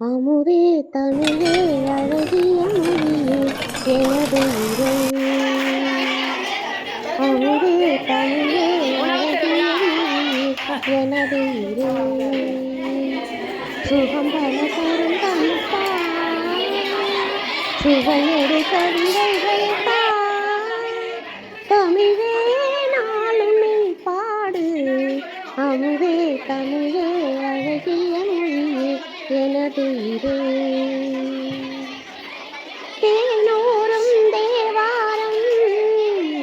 அமுதே தமிழே அழகிய மொழியே எனது உரை. அமுதே தமிழே அழகிய மொழியே எனது உரை. சுகம் பல தரும் தமிழ்ப்பா சுவையொரு கவிதைகள் தமிழே நாளும் பாடு. அமுதே தமிழ் எனதுயிரே தேனோரும் தேவாரம்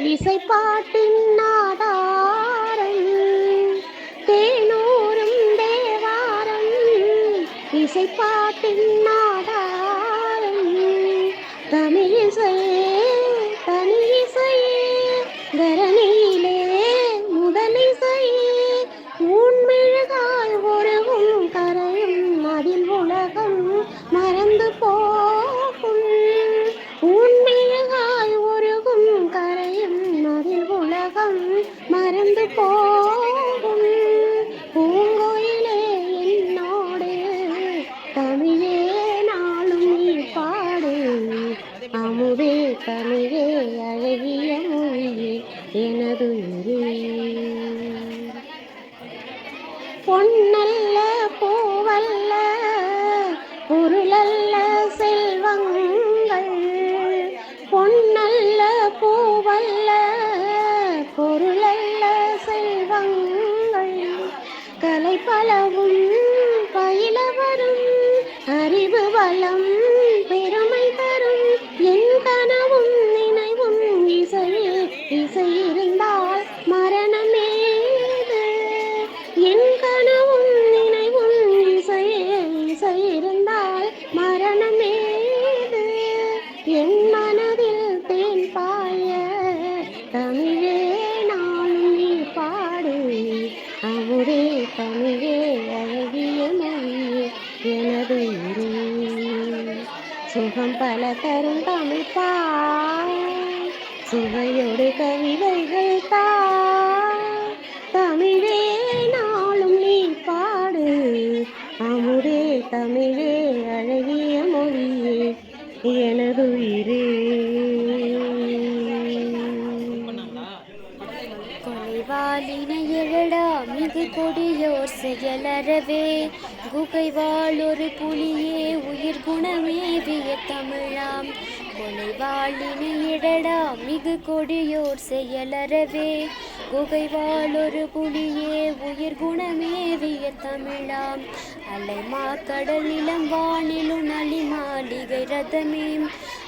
இசைப்பாட்டின் தமிழே நானும் நீ பாடு. அவரே தமிழே அழகிய மொழியே எனது சுகம் பல தரும் தமிழ் பா சுவையோடு கவிதைகள் செயலறவே குகை வாழொரு புலியே உயிர் குணமேவிய தமிழாம். கொலை வாழினி இடடா மிகு கொடியோர் செயலறவே. குகை வாழொரு புலியே உயிர் குணமேவிய தமிழாம். அலைமா கடல் இளம் வானிலும் அலி மாளிகை ரதமே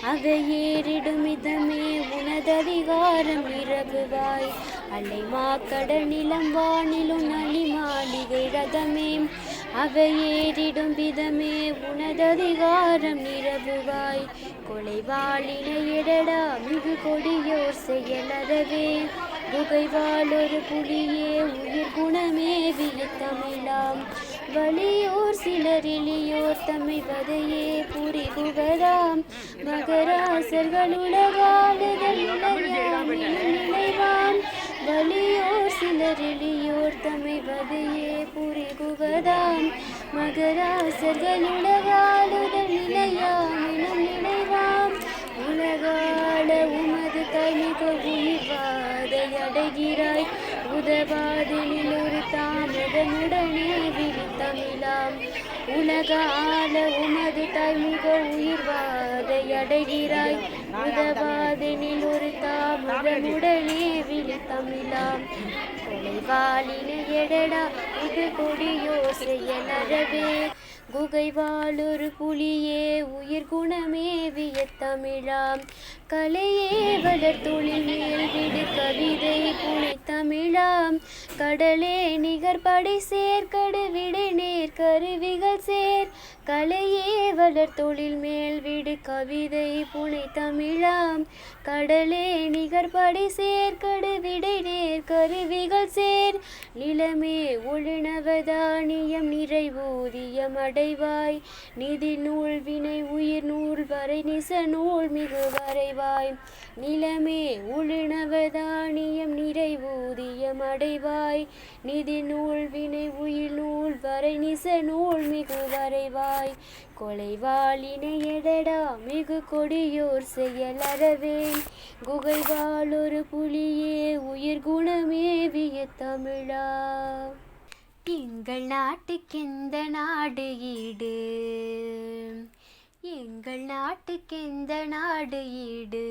அவை ஏறிடும் இதமே உனததிகாரம் இறகுவாய். அலைமா கடனிலம் வானிலும் நலி மாளிகை ரதமே. அவை ஏறிடும் விதமே உனததிகாரம் நிரபுவாய் கொலைவாளினை எடடா மிகு கொடியோர் செயலறவே குகை வாழொரு புலியே உயிர் குணமேவிய தமிழாம் வலியோர் சிலர் இளியோர் தம்மை வதையே புரிகுவதாம் மகராசர்கள் உலகாளுதல் வலியோர் சிலர் இளியோர் தம்மை புரிகுவதாம் மகராசர்கள் உலகாளுதல் இளையாம் நினைவாம். உலகாள அடைகிறாய் உதவாதினில் ஒரு தாமதமுடனே விழித்தமிழாம் உலக ஆள உமது தமிக உயிர்வாதை அடைகிறாய் உதவாதெனில் ஒரு தாமதமுடனே விழித்தமிழாம் கொலைவாளின எடடா இது கொடியோ செயலறவே குகை குகைவாளொரு புலியே உயிர் குணமேவிய தமிழாம். கலையே வளர்த்தொழில் மேல் விடு கவிதை புனை தமிழாம். கடலே நிகர் படை சேர் கடுவிடை நேர் கருவிகள் சேர். கலையே வளர் தொழில் மேல் விடு கவிதை புனை தமிழாம். கடலே நிகர்படி சேர் கடுவிடை நேர் கருவிகள் சேர். நிலமே ஒழுணவதானியம் நிறைவூதியம் அடைவாய். நிதி நூல் வினை உயிர் நூல் வரை நிச நூல் மிகு வரைவாய். நிலமே உளுணவதானியம் நிறைவூதியம் அடைவாய் நிதி நூல் வினை உயிர் நூல் வரை நிச நூல் மிகு வரைவாய். கொலைவாளினை எதடா மிகு கொடியோர் செயலறவேன் குகைவாள் ஒரு புலியே உயிர் குணமேவிய தமிழா. எங்கள் நாட்டுக்கெந்த நாடு ஈடு? எங்கள் நாட்டுக்கெந்த நாடு ஈடு?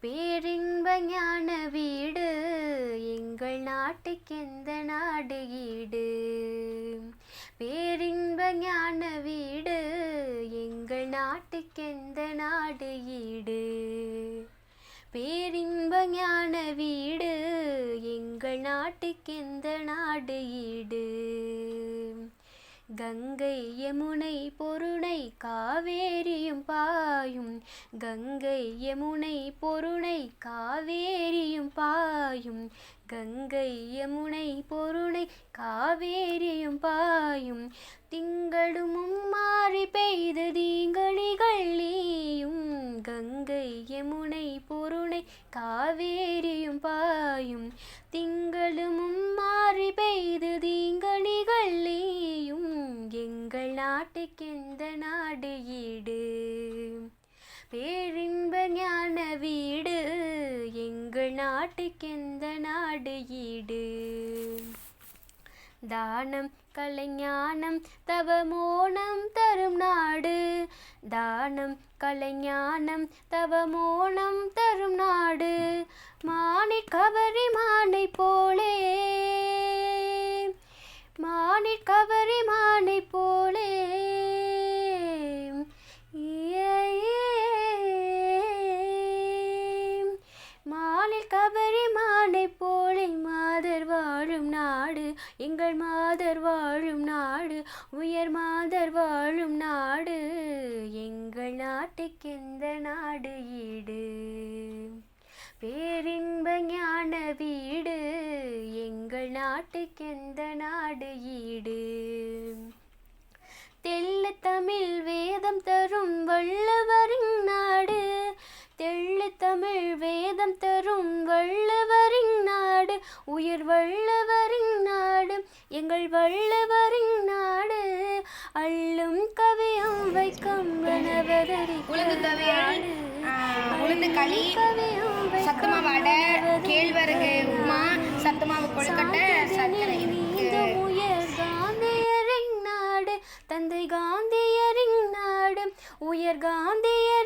பேரின்ப ஞான வீடு எங்கள் நாட்டுக்கெந்த நாடு ஈடு? பேரின்ப ஞான வீடு எங்கள் நாட்டுக்கெந்த நாடு ஈடு? பேரின்ப ஞான வீடு எங்கள் நாட்டுக்கெந்த நாடு ஈடு? கங்கை யமுனை பொருணை காவேரியும் பாயும். கங்கை யமுனை பொருணை காவேரியும் பாயும். கங்கை யமுனை பொருணை காவேரியும் பாயும். திங்களும் மாறி பெய்த தீங்கணிகள் நீயும். கங்கை யமுனை பொருணை காவேரியும் பாயும். திங்களும் மாறி பெய்து பேரின்ப ஞான வீடு எங்கள் நாட்டுக்கெந்த நாடு ஈடு? தானம் கலைஞானம் தவமோனம் தரும் நாடு. தானம் கலைஞானம் தவமோனம் தரும் நாடு. மானை கவரி மானை போலே உயர் மாதர் வாழும் நாடு எங்கள் நாட்டுக்கெந்த நாடு ஈடு? பேரின்ப ஞான வீடு எங்கள் நாட்டுக்கெந்த நாடு ஈடு? தெள்ளு தமிழ் வேதம் தரும் வள்ளுவரின் நாடு தெள்ளு தமிழ் வேதம் தரும் வள்ளுவரின் நாடு உயிர் வள்ளுவரின் நாடு எங்கள் வள்ளுவரின் களி சத்துமா வடை கேழ்வரகு உப்புமா சத்துமாவு கொழுக்கட்டை சர்க்கரை உயர் தந்தை காந்தியரின் நாடு உயர் காந்தியர்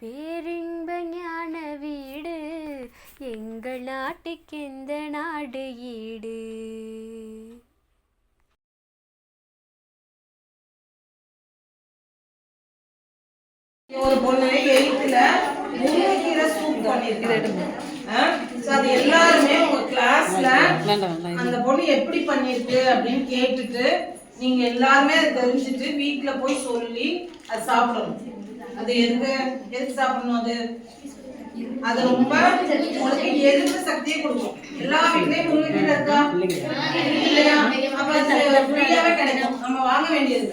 பேரின்ப ஞான வீடு எங்கள் நாட்டுக்கு எந்த நாடு ஈடு? ஒரு பொண்ணு எயித்துல முருங்கைக்கீரை சூப் பண்ணிருக்கு அது எல்லாருமே உங்க கிளாஸ்ல அந்த பொண்ணு எப்படி பண்ணிருக்கு அப்படின்னு கேட்டுட்டு நீங்க எல்லாருமே அதை தெரிஞ்சுட்டு வீட்டுல போய் சொல்லி அது சாப்பிடணும். அது எதுக்கு? எதுக்கு சாப்பிடணும் அது? அது ரொம்ப உங்களுக்கு எதிர்ப்பு சக்தியை கொடுக்கும். எல்லா வீட்லயும் முருங்கைக்கீரை இருக்கா? இல்லையா? அப்ப ஃப்ரீயாவே கிடைக்கும். நம்ம வாங்க வேண்டியது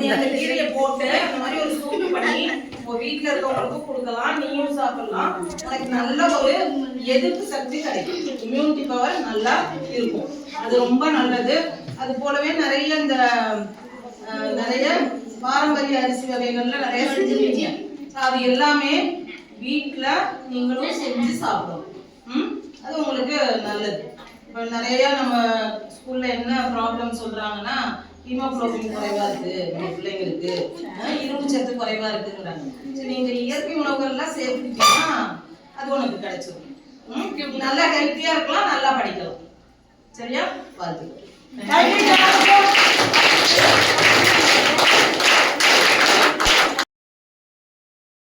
நீ அந்த கீரையை போட்டு அந்த மாதிரி ஒரு சூப் பண்ணி உங்க வீட்டுல இருக்கவங்களுக்கும் கொடுக்கலாம். நீயும் சாப்பிடலாம். உனக்கு நல்ல ஒரு எதிர்ப்பு சக்தி கிடைக்கும். இம்யூனிட்டி பவர் நல்லா இருக்கும். அது ரொம்ப நல்லது. அது போலவே நிறைய இந்த நிறைய பாரம்பரிய அரிசி வகைகள்ல நிறைய செஞ்சிருக்கீங்க. அது எல்லாமே வீட்ல நீங்களும் செஞ்சு சாப்பிடணும். ம்? அது உங்களுக்கு நல்லது. இப்போ நிறைய நம்ம ஸ்கூல்ல என்ன ப்ராப்ளம் சொல்றாங்கன்னா ஹீமோகுளோபின் குறைவா இருக்கு நம்ம பிள்ளைங்களுக்கு இரும்பு சத்து குறைவா இருக்குங்கிறாங்க. சரி நீங்க இயற்கை உணவுகள்லாம் சேர்த்துக்கிட்டீங்கன்னா அது உனக்கு கிடைச்சிடும் நல்லா ஹெல்த்தியா இருக்கலாம் நல்லா படிக்கலாம். சரியா? வாழ்த்துக்கள்